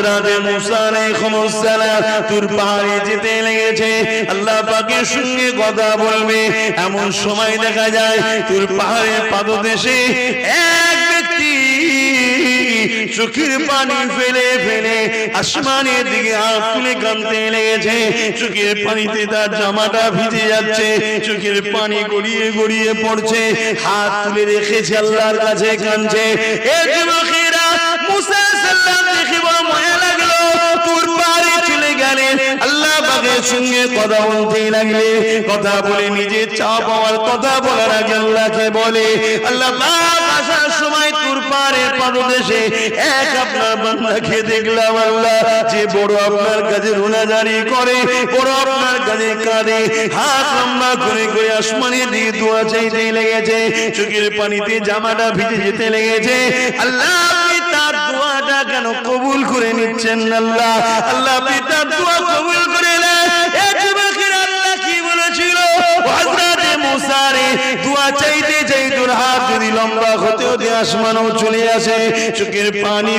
হযরতে মুসা আলাইহিস সালাম তুর পাহাড়ে যেতে লেগেছে। আল্লাহ পাকের সঙ্গে কথা বলবে। এমন সময় দেখা যায় তুর পাহাড়ের পাদদেশে এক ব্যক্তি চোখের পানি ফেলে ফেলে আসমানের দিকে হাত তুলে কানতে লেগেছে। চোখের পানিতে তার জামাটা ভিজে যাচ্ছে। চোখের পানি গড়িয়ে গড়িয়ে পড়ছে। হাত তুলে রেখেছে আল্লাহর কাছে কানছে এ যুবকেরা মুসা সাল্লাম দেখে বড় মায়া লাগল তোর বাড়ি গেলেন আল্লাহ পাকের সঙ্গে কথা বলতে লাগলে, কথা বলে নিজে চা পাওয়ার কথা বলার আগে আল্লাহকে বলে, আল্লাহ আসার সময় তোর পাড়ের পাদদেশে এক আপনার বান্দাকে দেখলাম আল্লাহ, যে বড় আপনার কাছে রোনাজারি করে, বড় আপনার কাছে কাঁদে। হাত লম্বা করে করে আসমানের দিকে দোয়া চাইতে লেগেছে, চোখের পানিতে জামাটা ভিজে যেতে লেগেছে। আল্লাহ আপনি তার দোয়াটা কেন কবুল করে নিচ্ছেন আল্লাহ? আল্লাহ আপনি তার দোয়া কবুল করে আল্লাহ কি বলেছিল?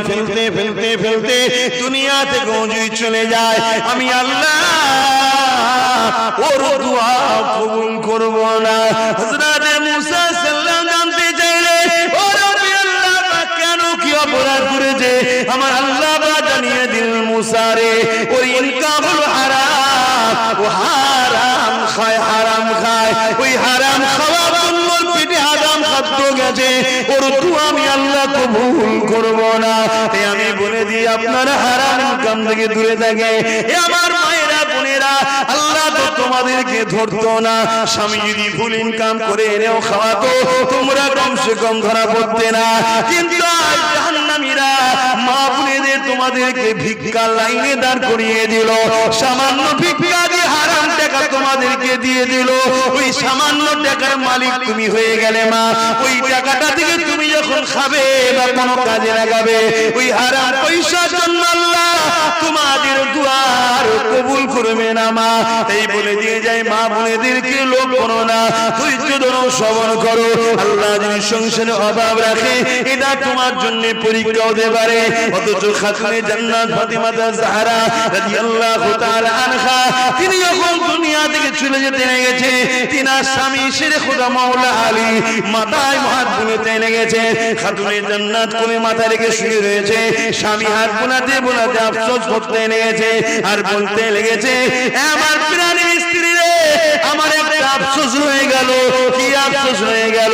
ফেলতে ফেলতে ফেলতে চলে যায়। আমি আল্লাহ কবুল করব না। আমার আল্লাহ জানিয়ে দিল মুসা রে, ওর ইনকাম হারাম, ও হারাম খায় হারাম খায়। ওই হারাম খাওয়া তো আমি কবুল করব না। বলে দিই, আপনারা হারাম কাম থেকে দূরে থাকে। আমার মায়েরা, বোনেরা, আল্লাহ তো তোমাদেরকে ধরতো না। স্বামী যদি ভুল ইনকাম করে এনেও খাওয়াতো, তোমরা কমসে কম ধরা পড়তে না। কিন্তু তোমাদেরকে ভিক্ষা লাইনে দাঁড় করিয়ে দিল। সামান্য ভিক্ষা তোমাদেরকে দিয়ে দিল। ওই সামান্য টাকার মালিক তুমি হয়ে গেলে মা। ওই টাকাটা থেকে তুমি যখন খাবে বা কোনো কাজে লাগাবে, ওই হারাম পয়সার জন্য তোমাদের দুয়ার কবুল করবে না মা। এই বলে দিয়ে যায় মা বোনেদেরকে লোক করো না। ধৈর্য ধরো, শ্রবণ করো। আল্লাহ যদি সংসারে অভাব রাখে, এটা তোমার জন্য পরীক্ষা হতে পারে। অথচ খাতুনে জান্নাত ফাতিমাতা জাহরা রাদিয়াল্লাহু তাআলা আনহা, তিনি যখন দুনিয়া থেকে চলে যেতে লেগেছে তিনার স্বামী শেরে খোদা মাওলা আলী মাথায় হাত বুনেতে লেগেছে খাতুনে জান্নাত কোলে মাথা রেখে শুয়ে রয়েছে। স্বামী হাত বোনাতে বোনাতে আফসোস করতে লেগেছে আর বলতে লেগেছে "এ আমার প্রাণী স্ত্রী রে আমার একটা আফসোস হয়ে গেল, কি আফসোস হয়ে গেল?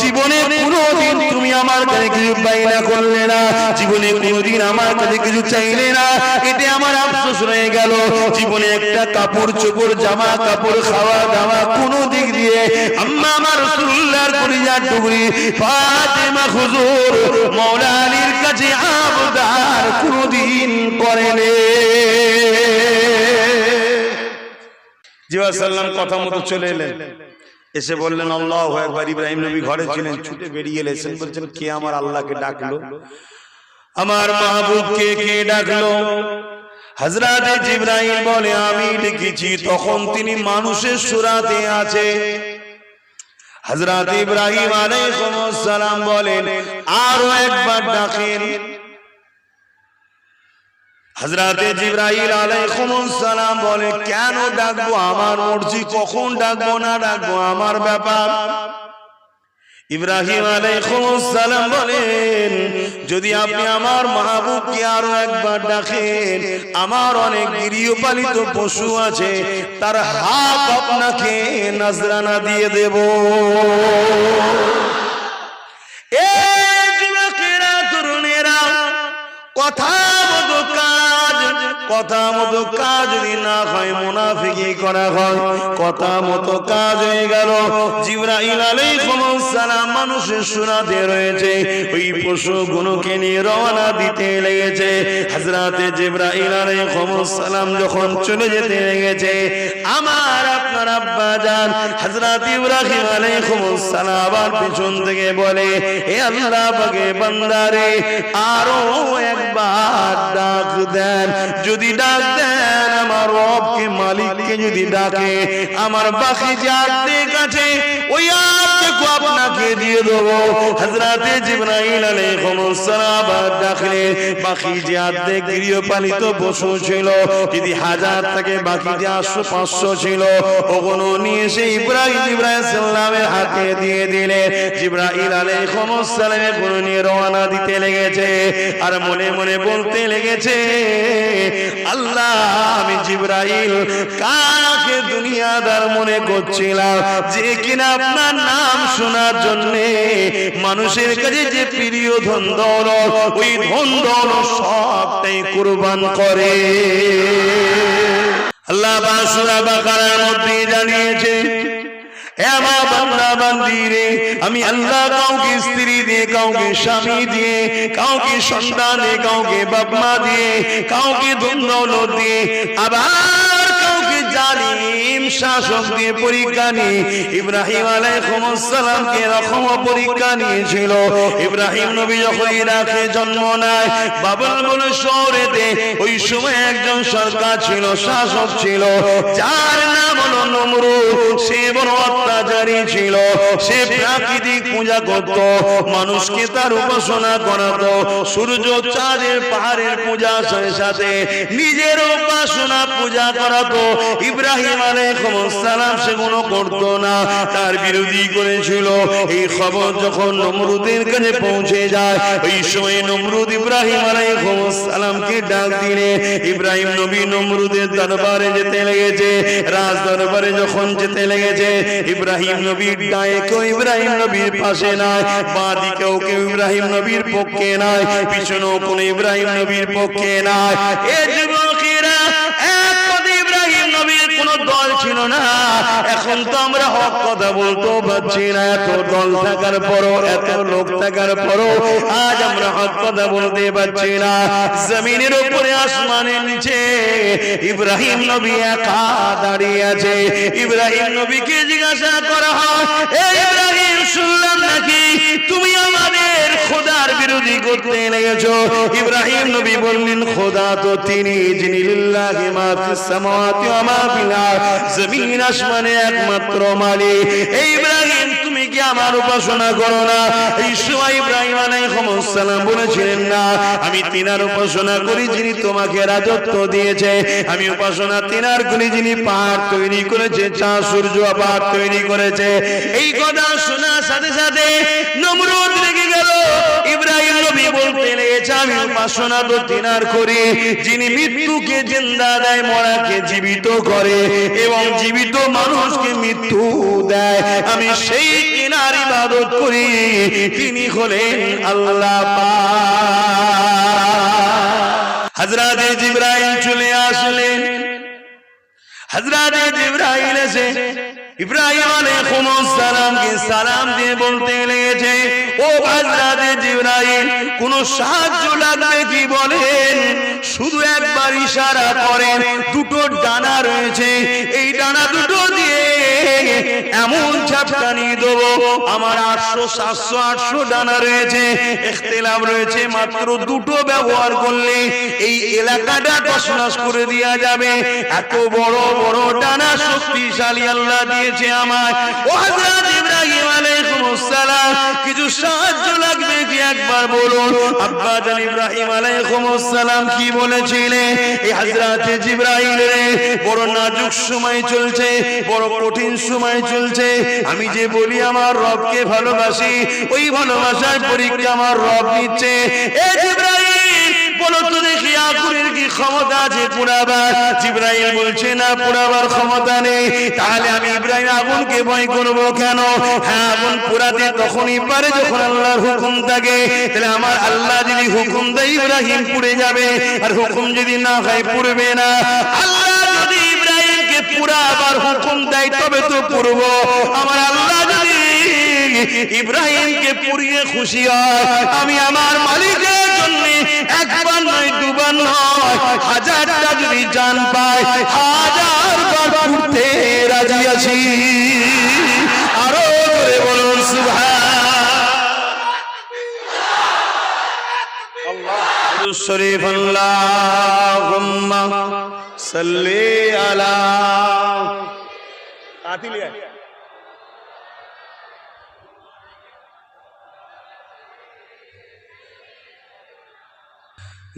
জীবনে কোনোদিন তুমি আমার কাছে কিছু বাইনা করলে না। জীবনে কোনোদিন আমার কাছে কিছু চাইলে না। এতে আমার আফসোস হয়ে গেল। জীবনে একটা কাপড়, চোপড়, জামা, কাপড়, খাওয়া দাওয়া কোনো দিক দিয়ে আম্মা আমার রাসূলুল্লাহর পরিজাত টুকরি, ফাতেমা হুজুর মাওলা আলীর কাছে আবদার কোনোদিন করেনি। জিবা সাল্লাম কথা মতো চলে এলেন। এসে বললেন আল্লাহ একবার ইব্রাহিম নবী ঘরে ছিলেন। ছুটে বেরিয়ে এলেছেন বলছেন কে আমার আল্লাহকে ডাকলো? আমার মাহবুবকে কে ডাকলো? হজরত জিব্রাহিম বলে আমি লিখেছি তখন তিনি মানুষের সুরাতে আছে। হজরত ইব্রাহিম আলাইহিস সালাম বলেন আরও একবার ডাকেন। হজরতে আলাইহিস সালাম বলে, কেন ডাকবো? আমার মর্জি কখন ডাকবো না ডাকবো? আমার ব্যাপার। ইব্রাহিম সালাম বলেন, যদি আপনি আমার মাহবুবকে আরও একবার ডাকেন, আমার অনেক গৃহপালিত পশু আছে, তার হাত আপনাকে নজরানা দিয়ে দেব। এই যুবকেরা, তরুণেরা, কথা কথা মতো কাজ যদি না হয়, মুনাফিকি করা হয়। কথা মতো কাজ হয়ে গেল। জিব্রাইল আলাইহিস সালাম মানুষের সুরাতে রয়েছে। ওই পশুগুলোকে নিয়ে রওনা দিতে লেগেছে। হযরতে জিব্রাইল আলাইহিস সালাম যখন চলে যেতে লেগেছে, আমার, আপনার আব্বা জান হযরত ইব্রাহিম আলাইহিস সালাম আবার পিছন থেকে বলে হে আল্লাহ পাকে বান্দারে আরও একবার ডাক দেন। যদি ডাক দেন, আমার রবকে মালিককে যদি ডাকে, আমার বাকি যে আত্মীয় কাছে ওই আত্মীয় আপনাকে দিয়ে দেবো। হযরতে জিবরাইল ডাকলে বাকি গৃহপালিত পশু ছিল, যদি হাজার থেকে বাকি যে আটশো, পাঁচশো ছিল, ওগুলো নিয়ে এসে ইব্রাহিম ইব্রাহিম সাল্লামের হাতে দিয়ে নিয়ে রওনা দিতে লেগেছে। আর মনে মনে বলতে লেগেছে, আল্লাহ, আমি জিব্রাইল কাকে দুনিয়াদার মনে করছিলাম? যে কিনা আপনার নাম শোনার জন্য মানুষের কাছে যে প্রিয় ধন দৌলত, ওই ধন দৌলত সবটাই কুরবান করে। আল্লাহ বাসুরা বাকারার মধ্যে জানিয়েছে আমি আল্লাহ কাউকে স্ত্রী দিয়ে, কাউকে স্বামী দিয়ে, কাউকে সন্তান দিয়ে, কাউকে বাপমা দিয়ে, কাউকে দৌলত দিয়ে, আবার জালিম পরীক্ষা নিয়ে ইব্রাহিম আলাইহিস সালামকে রকম পরীক্ষা নিয়েছিল। ইব্রাহিম নবী যখন ইরাকে জন্ম নেয় বলে শহরেতে ওই সময় একজন সরকার ছিল, শাসক ছিল, যার নাম হলো নমরুদ। সে বড় অত্যাচারী ছিল, সে প্রাকৃতিক পূজা করত, মানুষকে তার উপাসনা করাতো, সূর্য চাঁদের পাহাড়ের পূজা সাথে সাথে নিজের উপাসনা পূজা করাতো। ইব্রাহিম সালাম সেগুলো করতো না। তার বিরোধী করেছিল। এই খবর যখন নমরুদের কাছে পৌঁছে যায়, ওই সময় নমরুদ ইব্রাহিম সালামকে ডাক দিলে। ইব্রাহিম নবী নমরুদের দরবারে যেতে লেগেছে। রাজ দরবারে যখন যেতে লেগেছে, ইব্রাহিম নবীর ডায়ে কেউ ইব্রাহিম নবীর পাশে নাই বাঁ দিকেও কেউ ইব্রাহিম নবীর পক্ষে নাই, পিছনেও কোন ইব্রাহিম নবীর পক্ষে নাই। এ যুবকেরা এক পদে ইব্রাহিম নবীর কোন দল ছিল না? এখন তো আমরা হক কথা বলতেও পারছি না। এত দল থাকার পরও, এত লোক থাকার পরও আজ আমরা হক কথা বলতে পারছি না। জমিনের উপরে, আসমানের নিচে ইব্রাহিম নবী একা দাঁড়িয়ে আছে। ইব্রাহিম নবীকে জিজ্ঞাসা করা হয় ইব্রাহিম, শুনলাম নাকি তুমি আমাদের খোদার বিরোধী করতে লেগেছো। ইব্রাহিম নবী বললেন, খোদা তো তিনি, যিনি লিল্লাহি মা ফিস সামাওয়াতি ওয়া মা ফিল আরদ। জমিন আসমানে একমাত্র মালিক। এই ইব্রাহিম কি আমার উপাসনা করো না। সময় ইব্রাহিম আলাইহিস সালাম বলেছিলেন, না, আমি তিনার উপাসনা করি যিনি তোমাকে রাজত্ব দিয়েছে। আমি উপাসনা তিনার করি যিনি পাহাড় তৈরি করেছে চাঁদ সূর্য পাহাড় তৈরি করেছে। এই কথা শোনার সাথে সাথে নমরুদ রেগে গেল। ইব্রাহিম নবী বলতে লেগেছে, আমি উপাসনা তো তিনার করি, যিনি মৃত্যুকে জিন্দা দেয়, মরাকে জীবিত করে এবং জীবিত মানুষকে মৃত্যু দেয়। আমি সেই তিনার ইবাদত করি, তিনি হলেন আল্লাহ হজরত জিব্রাইল চলে আসলেন। হজরত জিব্রাইল এসে ইব্রাহিম সালামকে সালাম দিয়ে বলতে লেগেছে, ও জিবরাইল, কোন সাহায্য লাগবে কি বলেন? শুধু একবার ইশারা করেন, দুটো ডানা রয়েছে, এই ডানা দুটো এমন ঝাপটানি দেব। আমার আটশো, সাতশো, আটশো ডানা রয়েছে। ইখতিলাফ রয়েছে, মাত্র দুটো ব্যবহার করলে এই এলাকাটা তছনছ করে দেওয়া যাবে। এত বড় বড় ডানা শক্তিশালী আল্লাহ দিয়েছে আমার ও ইব্রাহিম কিছু সাহায্য লাগবে কি একবার বলুন? ইব্রাহিম কি বলেছিলেন? এই রে, বড় নাজুক সময় চলছে, বড় কঠিন সময় চলছে। আমি যে বলি আমার রবকে ভালোবাসি, ওই ভালোবাসার পরীক্ষা আমার রব নিচ্ছে। এ হ্যাঁ পারে আমার আল্লাহ যদি হুকুম দেয়, ইব্রাহিম পুড়ে যাবে। আর হুকুম যদি না হয়, পুড়বে না। আল্লাহ যদি ইব্রাহিমকে পুরাবার হুকুম দেয়, তবে তো পুরব আমার আল্লাহ যদি ইব্রাহিমকে পুড়িয়ে খুশি হয়। আমি আমার মালিকের জন্য একবার নয়, দুবার নয়, হাজারটা যদি জান পায় হাজার বার পুড়তে রাজি আছি। আরও করে বলুন, সুবহান। শরীফ, আল্লাহুম্মা সাল্লি আলা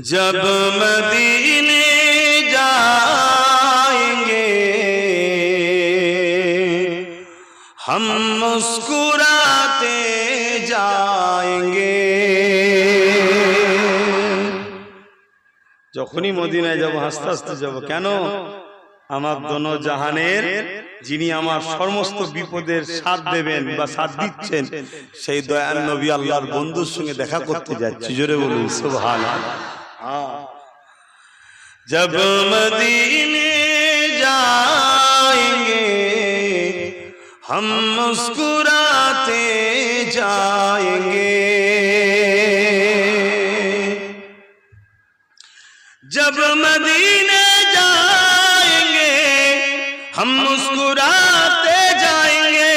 जब मदीने जाएंगे हम मुस्कुराते जाएंगे যখনই মদিনায় যাব হাসতে হাসতে যাব কেন আমার দোনো জাহানের যিনি আমার সমস্ত বিপদের সাথ দেবেন বা সাথ দিচ্ছেন সেই দয়াল নবী আল্লাহর বন্ধুর সঙ্গে দেখা করতে যাচ্ছি জোরে বলুন সুবহানাল্লাহ जब मदीने जाएंगे हम मुस्कुराते जाएंगे जब मदीने जाएंगे हम मुस्कुराते जाएंगे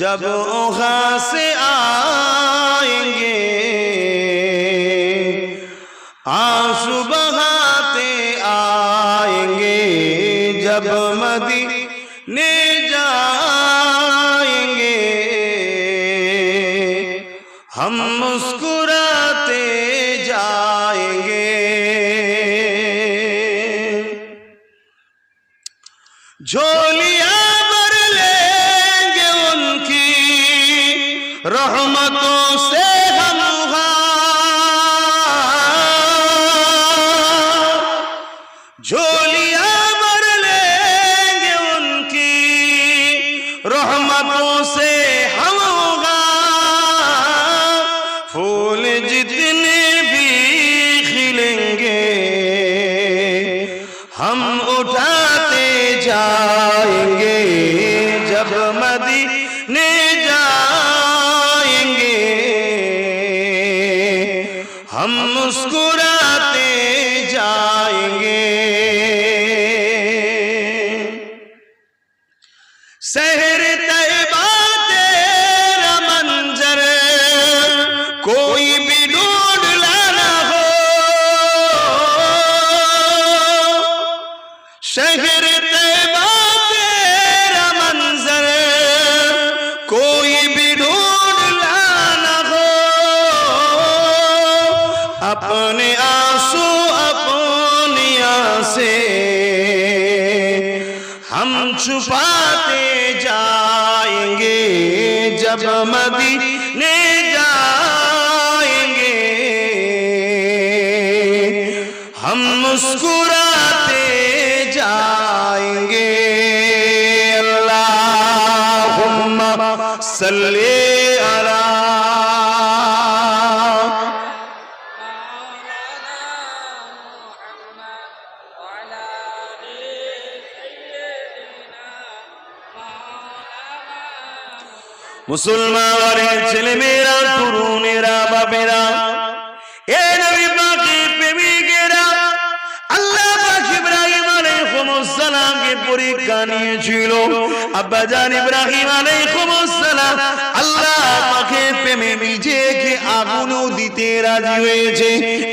जब ओहा से রহমত সে शहर तैबा तेरा मंजर कोई भी ढूंढ लाना हो अपने आंसू अपनी आसे हम छुपाते जाएंगे जब मदीने মুসলমানের ছেলে মেয়েরা তরুণেরা প্রেমিকেরা, আল্লাহ পাক প্রেমে নিজেকে আগুনও দিতে রাজি হয়েছে।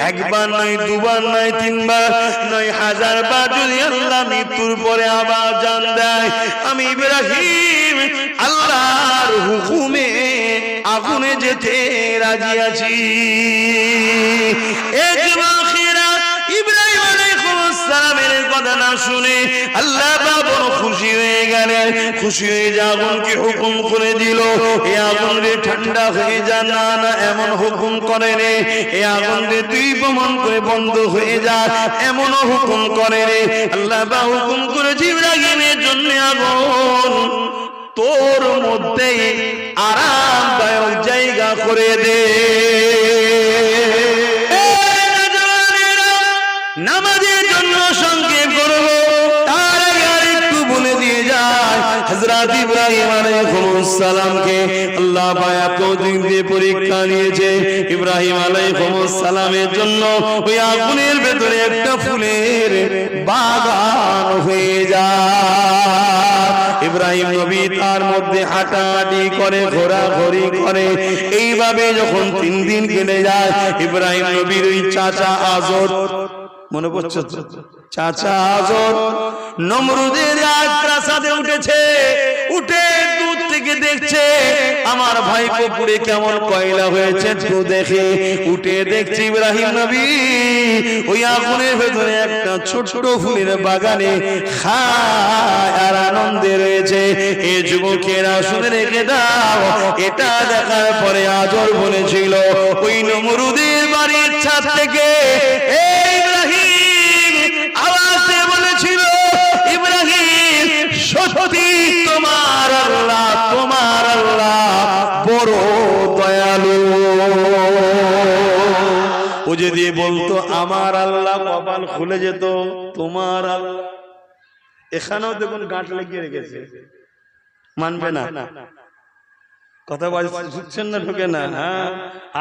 একবার নয়, দুবার নয়, তিনবার নয় হাজার বার যদি আল্লাহ মৃত্যুর পরে আবার জান দেয়, আমি ইব্রাহিম আল্লাহর হুকুমে আগুনে যেতে রাজি আছি। হুকুম করে দিল। রে ঠান্ডা হয়ে যা, না না, এমন হুকুম করে রে এই আগুন রে তুই প্রমাণ করে বন্ধ হয়ে যা, এমনও হুকুম করে রে আল্লাহ বা হুকুম করেছে ইব্রাহিমের জন্য আগুন। তোর মধ্যে আরামদায়ক জায়গা করে দে। আল্লাহ পরীক্ষা নিয়েছে। ইব্রাহিম আলাইহিস জন্য ওই আগুনের ভেতরে একটা ফুলের বাগান হয়ে যায়। ইব্রাহিম নবী তার মধ্যে হাঁটাহাঁটি করে, ঘোরাঘুরি করে। এইভাবে যখন তিন দিন কেটে যায়, ইব্রাহিম নবীর ওই চাচা আজর মনে পড়ছে চাচা আজর নমরুদের এক প্রাসাদে উঠেছে। উঠে দূর থেকে দেখছে, আমার ভাই পুকুরে কেমন কয়লা হয়েছে, তো দেখে উঠে দেখছি ইব্রাহিম নবী। ওই আগুনের ভেতরে একটা ছোট ছোট ফুলের বাগানে আর আনন্দে রয়েছে। এ যুবকেরা, শুনে রেখে দাও, এটা দেখার পরে আজর বলেছিল। ওই নমরুদের বাড়ির ছাদ থেকে এই ও যদি বলতো আমার আল্লাহ কপাল খুলে যেত তোমার আল্লাহ এখানেও দেখুন গাঁট লেগে রেখেছে। মানবে না। কথা বুঝছেন না ঢোকে না হ্যাঁ?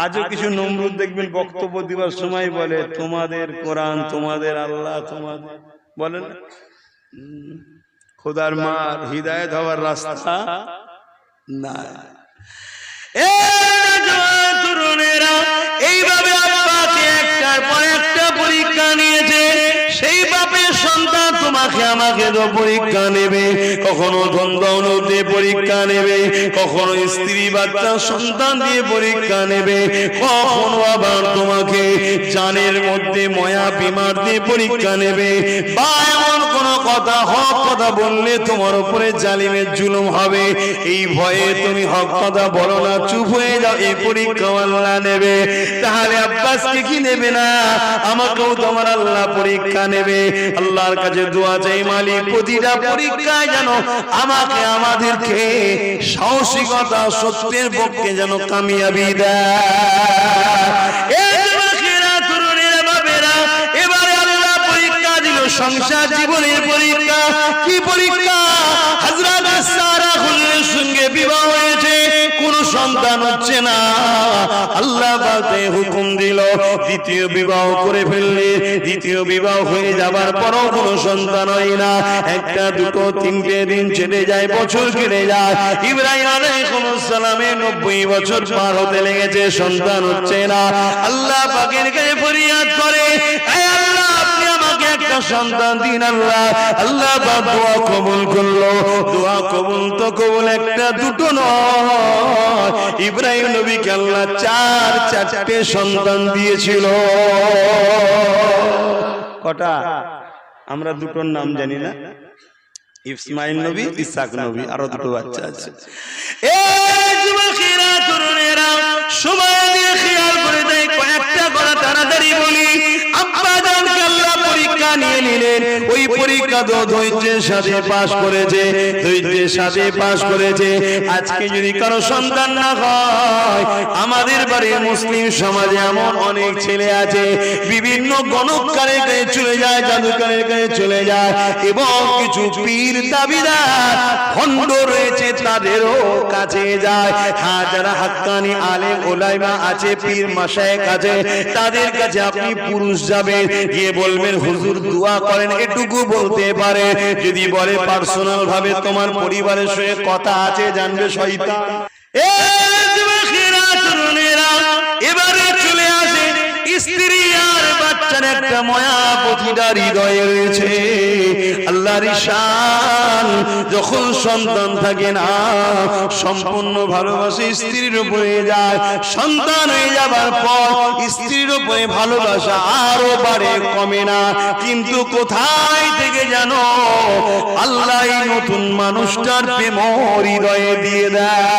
আজও কিছু নমরুদ দেখবেন বক্তব্য দিবার সময় বলে তোমাদের কোরআন তোমাদের আল্লাহ তোমাদের বলেন খোদার মার হৃদায়ত হওয়ার রাস্তা না এইভাবে পর একটা পরীক্ষা নিয়েছে, সেই বাপের সন্তান তোমাকে আমাকে তো পরীক্ষা নেবে। কখনো পরীক্ষা নেবে, কখনো স্ত্রী বাচ্চা সন্তান দিয়ে পরীক্ষা নেবে, কখনো আবার তোমাকে মধ্যে ময়া বিমার দিয়ে পরীক্ষা নেবে। বা এমন কোন কথা, হক কথা বললে তোমার উপরে জালিমের জুলুম হবে। এই ভয়ে তুমি হক কথা বলো না, চুপ হয়ে যাও, এই পরীক্ষা নেবে। তাহলে আব্বাসকে কি নেবে না? আমাকেও তোমার আল্লাহ পরীক্ষা নেবে। আল্লাহর কাছে দোয়া চাই মালিক, প্রতিটা পরীক্ষায় যেন আমাকে আমাদেরকে সাহসিকতা, সত্যের পক্ষে যেন কামিয়াবি সংসার জীবনের পরীক্ষা। কি পরীক্ষা? হযরত সারা হুজুরের সঙ্গে বিবাহ হয়েছে কোন সন্তান হচ্ছে না। আল্লাহ পাকে হুকুম দিল, দ্বিতীয় বিবাহ করে ফেললে, দ্বিতীয় বিবাহ হয়ে যাবার পরও কোনো সন্তান হয় না। একটা, দুটো, তিনটে দিন ছেড়ে যায়, বছর কেটে যায়। ইব্রাহিম আলাইহিস সালামের নব্বই বছর পার হতে লেগেছে, সন্তান হচ্ছে না। আল্লাহ পাকের কাছে ফরিয়াদ করে একটা সন্তান দিন আল্লাহ। আল্লাহ দোয়া কবুল করল। দোয়া কবুল তো কবুল একটা দুটো নয়। ইব্রাহিম নবী আল্লাহ চার, চারটে সন্তান দিয়েছিল। কটা? আমরা দুটোর নাম জানি না। ইসমাইল নবী ইসাক নবী আরও দুটো বাচ্চা আছে। এই যুবকেরা তরুণেরা সময় দিয়ে খেয়াল করে দেয় কয়েকটা কথা তাড়াতাড়ি বলি। আব্বা জানকে আল্লাহ পরীক্ষা নিয়ে নিলেন। ওই পরীক্ষা তো ধৈর্যের সাথে পাশ করেছে ধৈর্যের সাথে পাশ করেছে। আজকে যদি কারও সন্তান না হয় আমাদের বাড়ির মুসলিম সমাজে এমন অনেক ছেলে আছে বিভিন্ন গণকারের কাছে চলে যায় জাদুকারের কাছে চলে যায় এবং কিছু পীর দাবিদার ভণ্ড রয়েছে, তাদেরও কাছে যায়। হ্যাঁ যারা হাক্কানি আলেম ওলাইমা আছে, পীর মাসায়েক আছে, তাদের কাছে আপনি পুরুষ যাবেন। গিয়ে বলবেন, হুজুর, দোয়া করেন, এটুকু বলতে পারে। যদি বলে পার্সোনাল ভাবে তোমার পরিবারের সঙ্গে কথা আছে, জানবে শয়তান। এবারে একটা ময়া প্রতিটা হৃদয়ে রয়েছে। আল্লাহর শান যখন সন্তান থাকে না, সম্পূর্ণ ভালোবাসে স্ত্রীর উপরে যায়। সন্তান হয়ে যাবার পর স্ত্রীর উপরে ভালোবাসা আরও বাড়ে, কমে না। কিন্তু কোথায় থেকে জানো আল্লাহ নতুন মানুষটার প্রেম হৃদয়ে দিয়ে দেয়।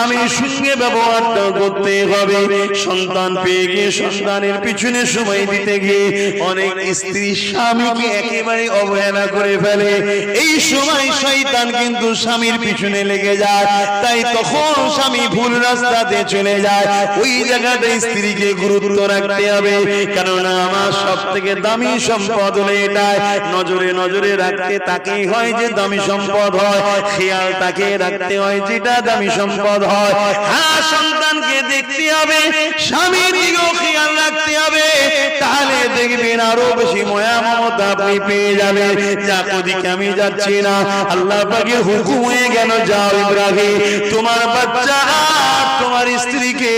স্বামীর সঙ্গে ব্যবহারটা করতে হবে। সন্তান পেয়ে গিয়ে সন্তানের পিছনে সময় দিতে গিয়ে অনেক স্ত্রী স্বামীকে একেবারে অবহেলা করে ফেলে। এই সময় শয়তান কিন্তু স্বামীর পিছনে লেগে যায়। তাই তখন স্বামী ভুল রাস্তাতে চলে যায়। ওই জায়গাতে স্ত্রীকে গুরুত্ব রাখতে হবে। কেননা আমার সব থেকে দামি সম্পদ হলে এটাই নজরে নজরে রাখতে তাকেই হয় যে দামি সম্পদ হয়। খেয়াল তাকে রাখতে হয় যেটা দামি সম্পদ হয়। হ্যাঁ সন্তানকে দেখতে হবে স্বামীর দিকেও খেয়াল রাখতে হবে। তাহলে দেখবেন আরও বেশি ময়া মমতা আপনি পেয়ে যাবে যা ওদিকে আমি যাচ্ছি না, আল্লাহ পাকের হুকুম হয়ে গেল, যাও ইব্রাহিম, তোমার বাচ্চা তোমার তোমার স্ত্রীকে।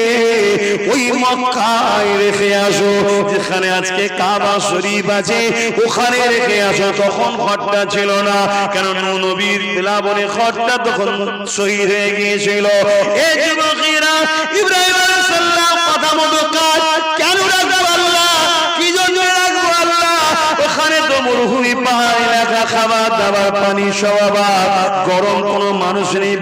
ওই মক্কায় রেখে আসো যেখানে আজকে কাবা শরীফ আছে ওখানে রেখে আসো তখন ঘরটা ছিল না কেন নবীর প্লাবনে ঘরটা তখন শহীদ হয়ে গিয়েছিল। এই যুবকেরা ইব্রাহিম আলাইহিস সালাম কথা মতো কাজ কেন রাখব? মরুভূমি খাবার দাবার, পানি গরম কোনো মানুষ নেই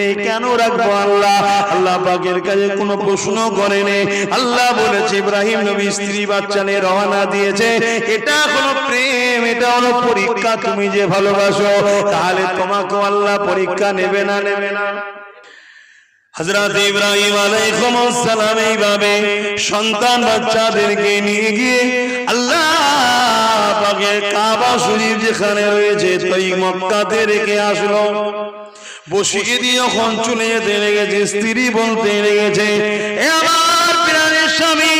নেই। কেন রাখব আল্লাহ? আল্লাহ পাকের কোনো প্রশ্ন করে নেই আল্লাহ বলেছে, ইব্রাহিম নবী স্ত্রী বাচ্চা নিয়ে রওনা দিয়েছে। এটা কোনো প্রেম, এটা হলো পরীক্ষা। তুমি যে ভালোবাসো, তাহলে তোমাকেও আল্লাহ পরীক্ষা নেবে না নেবে না। হযরত ইব্রাহিম আলাইকুম আসসালাম এইভাবে সন্তান বাচ্চাদেরকে নিয়ে গিয়ে আল্লাহ কাবা শরীফ যেখানে রয়েছে তাই মক্কাতে রেখে আসলো। বসিয়ে দিয়ে যখন চলে যেতে লেগেছে, স্ত্রী বলতে লেগেছে, "এ প্রাণের স্বামী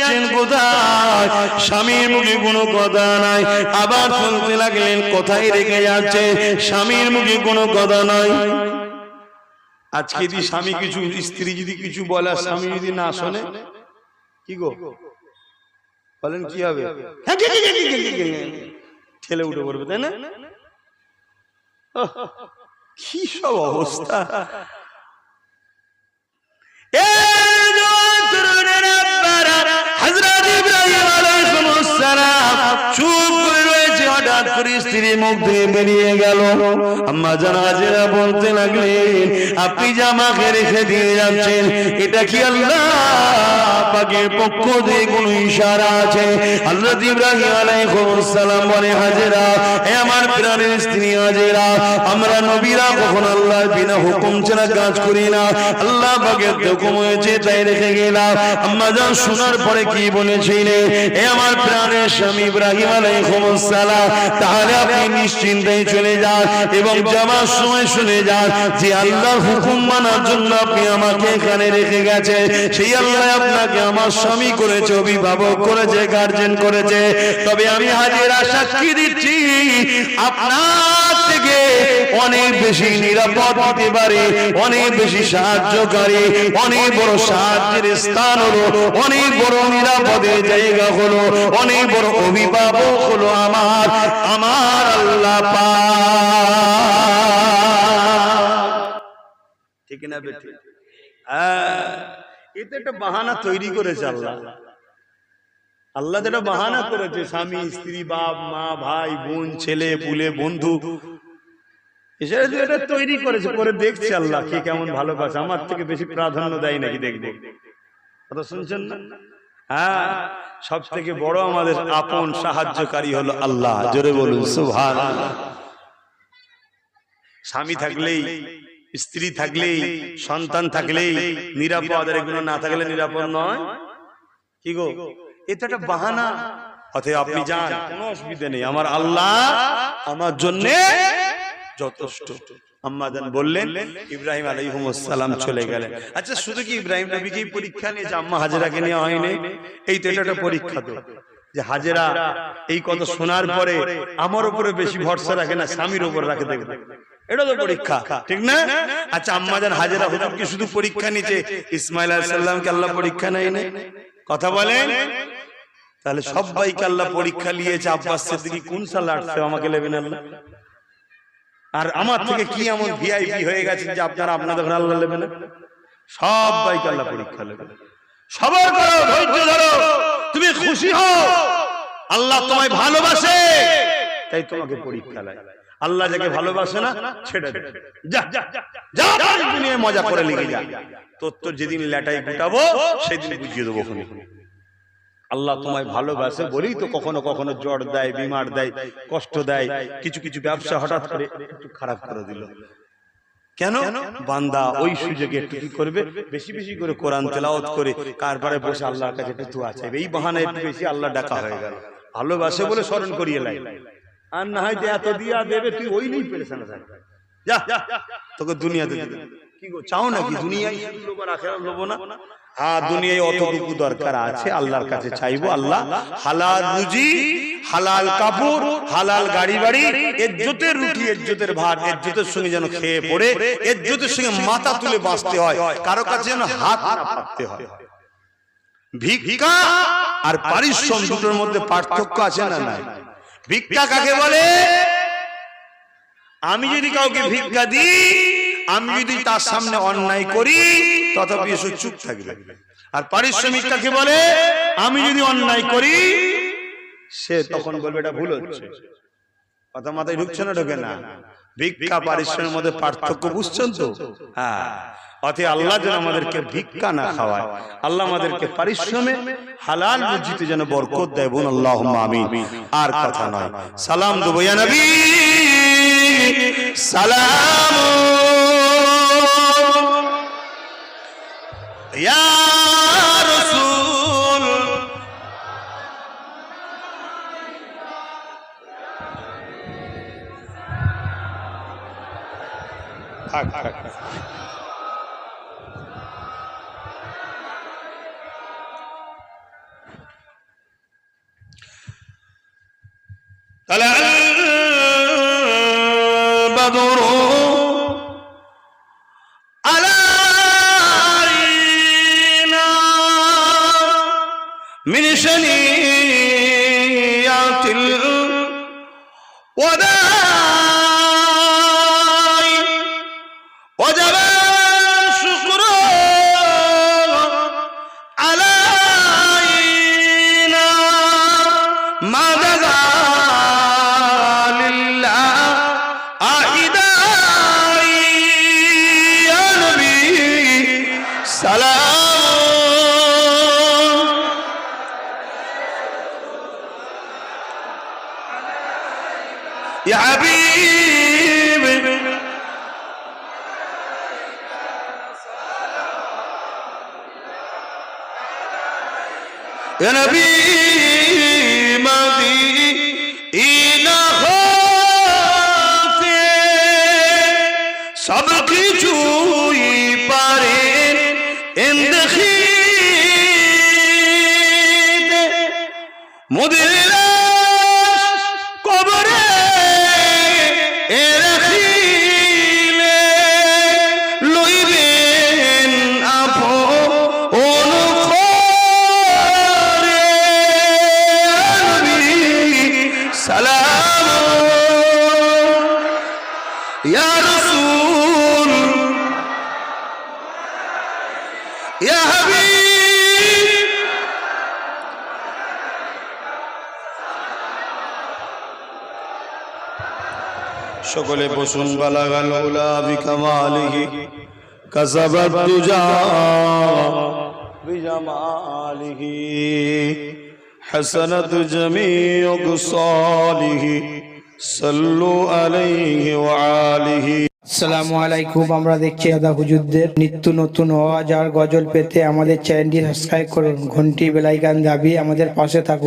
যাচ্ছেন কোথায়? স্বামীর মুখে কোনো কথা নাই। আবার শুনতে লাগলেন, কোথায় রেখে যাচ্ছে? স্বামীর মুখে কোনো কথা নাই। আজকে যদি স্বামী কিছু, স্ত্রী যদি কিছু বলে স্বামী যদি না শোনে, কি গো? বলেন কি হবে? ঠেলে উঠে পড়বে, তাই না? কি সব অবস্থা? এ ছাড়া সুদ করে স্ত্রী মুখ দিয়ে বেরিয়ে গেল। আম্মা জানাজেরা বলতে লাগলেন আপনি যে রেখে দিয়ে যাচ্ছেন, এটা কি আল্লাহ পাকের পক্ষ দিয়ে কোন ইশারা আছে? হযরত ইব্রাহিম আলাইহিস বলে, হাজেরা হে আমার প্রাণের স্ত্রী হাজেরা, আমরা নবীরা কখন আল্লাহর বিনা হুকুম ছাড়া কাজ করি না। আল্লাহ পাকের হুকুম হয়েছে, তাই রেখে গেলাম। আম্মা জান শোনার পরে কি বলেছিলেন হে আমার প্রাণের স্বামী ইব্রাহিম আলাইহিস সালাম তাহলে আপনি নিশ্চিন্তে চলে যান এবং যাওয়ার সময় শুনে যান। যে আল্লাহর হুকুম মানার জন্য আপনি আমাকে এখানে রেখে গেছে, সেই আল্লাহ আপনাকে আমার স্বামী করেছে, অভিভাবক করেছে গার্জেন করেছে। তবে আমি হাজিরা সাক্ষী দিচ্ছি, আপনার থেকে অনেক বেশি নিরাপদ হতে পারে, অনেক বেশি সাহায্যকারী, অনেক বড় সাহায্যের স্থান হলো, অনেক বড় নিরাপদের জায়গা হলো, অনেক বড় অভিভাবক হলো আমার আমার আল্লাহ ঠিক না বেটি হ্যাঁ এটা একটা বাহানা তৈরি করেছে আল্লাহ। আল্লাহ যেটা বাহানা করেছে, স্বামী, স্ত্রী, বাপ, মা, ভাই, বোন, ছেলে, পুলে, বন্ধু এটা তৈরি করেছে করে দেখছে আল্লাহ কে কেমন ভালোবাসে, আমার থেকে বেশি প্রাধান্য দেয় নাকি কথা শুনছেন না? হ্যাঁ সব থেকে বড় আমাদের আপন সাহায্যকারী হলো আল্লাহ, জোরে বলুন সুভান স্বামী থাকলেই, স্ত্রী থাকলেই, সন্তান থাকলেই নিরাপদ, আর এগুলো না থাকলে নিরাপদ নয়। কি গো? এটা একটা বাহানা। অতএব আপনি যান, কোনো অসুবিধা নেই। আমার আল্লাহ আমার জন্য যথেষ্ট। আম্মাদান বললেন ইব্রাহিম আলাইহিমসালাম চলে গেলেন। আচ্ছা শুধু কি ইব্রাহিম নবীকেই পরীক্ষা নিয়েছে আম্মা হাজেরাকে নেওয়া হয়নি? এই তো এটা একটা পরীক্ষা তো যে হাজেরা এই কথা শোনার পরে আমার উপরে বেশি ভরসা রাখে না স্বামীর উপর রাখে দেখবে এটা তো পরীক্ষা ঠিক না? আচ্ছা আম্মাজান হাজেরা হুজুর কি শুধু পরীক্ষা নিচে ইসমাইল আলাইহিস সালামকে আল্লাহ পরীক্ষা নেয় না কথা বলেন। তাহলে সবাইকে আল্লাহ পরীক্ষা নিয়েছে আব্বাস সিদ্দিকী কোন সালে আসছে আমাকে নেবেন আল্লাহ আর আমার থেকে কি এমন ভিআইপি হয়ে গেছে যে আপনারা আপনাদের ঘরে আল্লাহ নেবেন সবাইকে আল্লাহ পরীক্ষা নেবেন সবার করো ধৈর্য ধরো। তুমি খুশি হও। আল্লাহ তোমায় ভালোবাসে। তাই তোমাকে পরীক্ষা নেয় আল্লাহ যাকে ভালোবাসে না ছেড়ে দে যা যা যা দুনিয়ায় মজা করে লেগে যা তোর তোর যেদিন লেটাই গুটাবো সেদিন বুঝিয়ে দেবো খুনি আল্লাহ তোমায় ভালোবাসে বলেই তো কখনো কখনো জ্বর দেয়, বিমার দেয়, কষ্ট দেয়, কিছু কিছু ব্যবসা হঠাৎ করে একটু খারাপ করে দিল। কেন? বান্দা ওই সুযোগে একটু কি করবে? বেশি বেশি করে কোরআন তেলাওয়াত করে কারবারে বসে আল্লাহর কাছে একটু চাইবে। এই বাহানা একটু বেশি আল্লাহ ডাকা হয়ে গেল। ভালোবাসে বলে স্মরণ করিয়ে লাই। আর না হয় এত দিয়া দেবে, তুই ওই নেই পেরেছে না যা তোকে দুনিয়াতে কি চাও নাকি দুনিয়ায়? লোক আর আখেরাত লোবো না। হ্যাঁ দুনিয়ায় অতটুকু দরকার আছে, আল্লাহর কাছে চাইব আল্লাহ, হালাল রুজি, হালাল হালাল গাড়ি বাড়ি রুটি ভাত সঙ্গে যেন খেয়ে পড়ে সঙ্গে মাথা তুলে বাঁচতে হয়, কারও কাছে যেন হাত পাততে হয়। ভিক্ষা আর পারিশ্রম দুটোর মধ্যে পার্থক্য আছে না নাই? ভিক্ষা কাকে বলে? আমি যদি কাউকে ভিক্ষা দিই আমি যদি তার সামনে অন্যায় করি তথাপি এসে চুপ থাকবে। আর পারিশ্রমিক কাকে বলে আমি যদি অন্যায় করি সে তখন বলবে এটা ভুল হচ্ছে। কথা মাথায় ঢুকছে না ঢোকে না। ভিক্ষা পারিশ্রমের মধ্যে পার্থক্য বুঝছেন তো? হ্যাঁ। অতএব আল্লাহ যেন আমাদেরকে ভিক্ষা না খাওয়ায়। আল্লাহ আমাদেরকে পারিশ্রমে হালাল রুজিতে যেন বরকত দেয় বোন আল্লাহ আমিন। আর কথা নয়। সালাম দেবো ইয়া নবী। সালাম। يا সকলে বসুন বালাগাল উলা বিকামালিহি কাসাবাত দুজা বিজামালিহি حسنت جميع خصاله صلوا عليه وآله আসসালামু আলাইকুম আমরা দেখছি আদা হুজুরদের নিত্য নতুন ওয়াজ আর গজল পেতে আমাদের চ্যানেলটি সাবস্ক্রাইব করুন ঘন্টি বেলাইকান দাবি আমাদের পাশে থাকুন